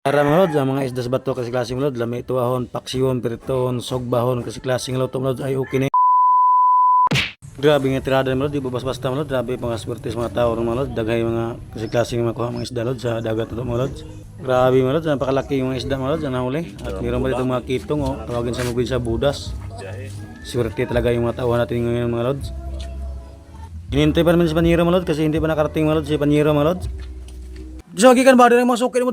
Para mga lods, ang mga isda sa bato kasi klaseng lods, lami tuahon, paksiyon, piriton, sogbahon kasi klaseng lods, lods ay okay na. Grabe nga tirada mga lods, di ba basta mga lods, grabe mga swerte sa mga tao mga lods, daghay mga kasi klaseng mga kuha mga isda lods sa dagat ito mga lods. Grabe mga lods, napakalaki yung mga isda mga lods, ang nahuli. At mayroon pa dito mga kitong, oh, tawagin sa mobile sa budas. Swerte talaga yung mga tauhan natin ngayon mga lods. Hinintay pa naman si Paniro mga lods kasi hindi pa nakarating mga lods si Paniro mga lods. Sagi kan ba din mga sukit mo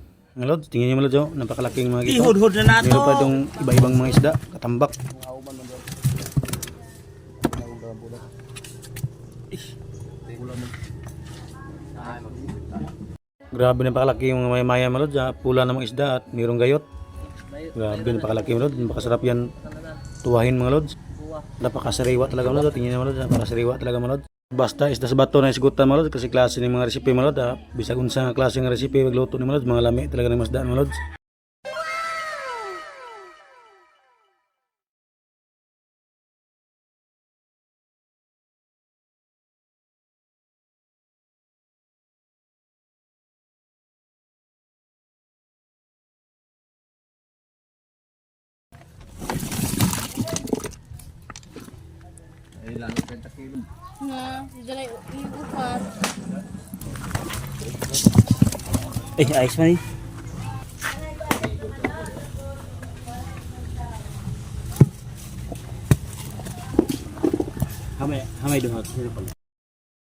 Mga lods, tingnan niyo mga lods, oh, napakalaking mga kitong. Ihud-hud na nato. Meron pa itong iba-ibang mga isda, katambak. Grabe na pakalaki yung mga maya mga lods, ah, pula ng mga isda at mayroong gayot. Grabe na pakalaki mga lods, napakasarap yan tuwahin mga lods. Napakasariwa talaga mga lods, tingnan niyo mga lods, napakasariwa talaga mga lods. Basta isda sa bato na isgutan mga lods, kasi klase ng mga resipe mga lods, ah. bisag unsa nga klase ng resipe, magluto ni mga lods, mga lami talaga ng masda mga lods. Na, dala yung upat. Eh, ayos man eh. Hamay, hamay doon. Sino pala?